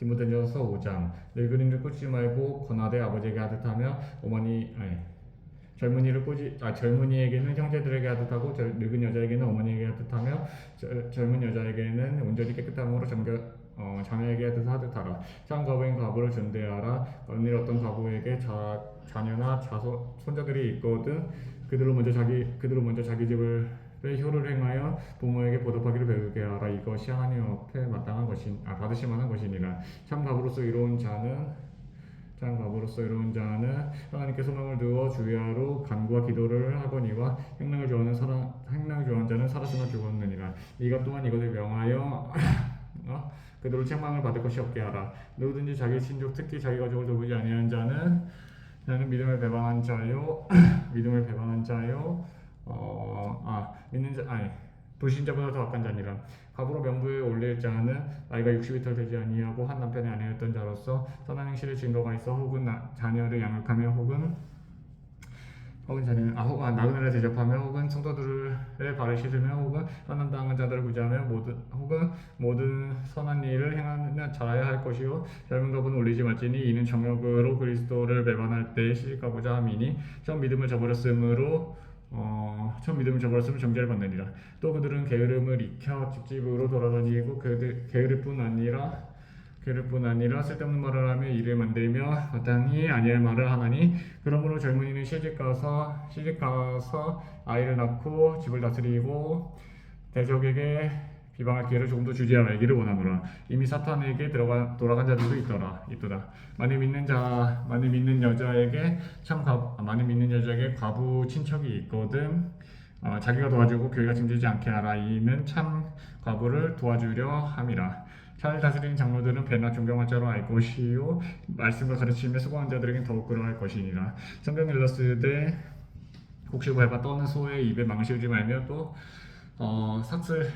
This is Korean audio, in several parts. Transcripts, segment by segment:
디모데전서 5장. 늙은 이를 꾸지 말고 권하되 아버지에게 하듯하며 어머니 아니 젊은이를 꾸지 아 젊은이에게는 형제들에게 하듯하고 젊- 늙은 여자에게는 어머니에게 하듯하며 저- 젊은 여자에게는 온전히 깨끗함으로 정겨 어, 자녀에게 하듯 하듯하라. 참 과부인 과부를 존대하라. 언니 어떤 과부에게 자 자녀나 자손 손자들이 있거든 그들로 먼저 자기 그들로 먼저 자기 집을 의 효를 행하여 부모에게 보답하기를 배우게 하라. 이것이 하나님 앞에 마땅한 것이 아 받으실 만한 것이니라. 참 과부로서 이로운 자는 참 과부로서 이로운 자는 하나님께 소망을 두어 주야로 간구와 기도를 하거니와 행랑을 좋아하는 사람 행랑을 좋아하는 자는 살았으나 죽었느니라. 이것 또한 이것을 명하여 어? 그들로 책망을 받을 것이 없게 하라. 누구든지 자기 친족 특히 자기 가족을 돌보지 아니하는 자는 나는 믿음을 배반한 자요 믿음을 배반한 자요 어 아 믿는 자 아니 불신자보다 더 악한 자니라. 갑으로 명부에 올릴 자는 나이가 60이 되지 아니하고 한 남편의 아내였던 자로서 선한 행실의 증거가 있어 혹은 나, 자녀를 양육하며 혹은 혹은 자녀 아 혹은 나그네를 대접하며 혹은 성도들의 발을 씻으며 혹은 선한 당한 자들을 구제하며 모든 혹은 모든 선한 일을 행하는 잘하여야 할 것이요. 젊은 갑은 올리지 말지니 이는 정욕으로 그리스도를 배반할 때에 시집가고자 함이니 처음 믿음을 저버렸으므로 어, 처음 믿음을 저버렸으면 정죄를 받느니라. 또 그들은 게으름을 익혀 집집으로 돌아다니고 그들 게으를 뿐 아니라 게으를 뿐 아니라 쓸데없는 말을 하며 일을 만들며 마땅히 아니할 말을 하나니 그러므로 젊은이는 시집 가서 시집 가서 아이를 낳고 집을 다스리고 대적에게 비방할 기회를 조금 더 주지 말기를 원하노라. 이미 사탄에게 들어가 돌아간 자들도 있더라 있도다. 많이 믿는 자 많이 믿는 여자에게 참 과, 많이 믿는 여자에게 과부 친척이 있거든. 어, 자기가 도와주고 교회가 짐지지 않게 하라. 이는 참 과부를 도와주려 함이라. 잘 다스리는 장로들은 배나 존경할 자로 알 것이요 말씀과 가르침에 수고한 자들에겐 더욱 그러할 것이니라. 성경 일러스되 혹시 밟아 떠는 소의 입에 망실지 말며 또 어, 삭슬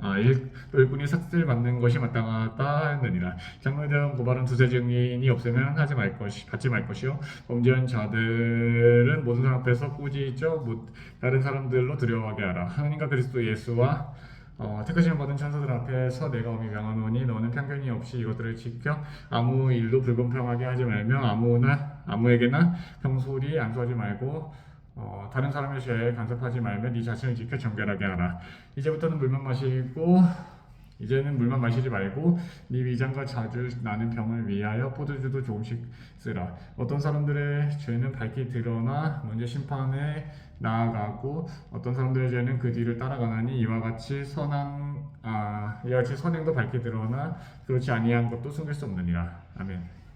아, 일, 또 일꾼이 삭슬 받는 것이 마땅하다 했느니라. 장로에 대한 고발은 두세 증인이 없으면 하지 말 것이 받지 말 것이요. 범죄한 자들은 모든 사람 앞에서 꾸짖어 못 다른 사람들로 두려워하게 하라. 하나님과 그리스도 예수와 어, 택하심을 받은 천사들 앞에서 내가 엄히 명하노니 너는 편견이 없이 이것들을 지켜 아무 일도 불공평하게 하지 말며 아무나 아무에게나 평소리 안수하지 말고 어, 다른 사람의 죄에 간섭하지 말며 네 자신을 지켜 정결하게 하라. 이제부터는 물만 마시고 이제는 물만 마시지 말고 네 위장과 자주 나는 병을 위하여 포도주도 조금씩 쓰라. 어떤 사람들의 죄는 밝히 드러나 먼저 심판에 나아가고 어떤 사람들의 죄는 그 뒤를 따라가나니 이와 같이 선한 아 이와 같이 선행도 밝히 드러나 그렇지 아니한 것도 숨길 수 없느니라. 아멘.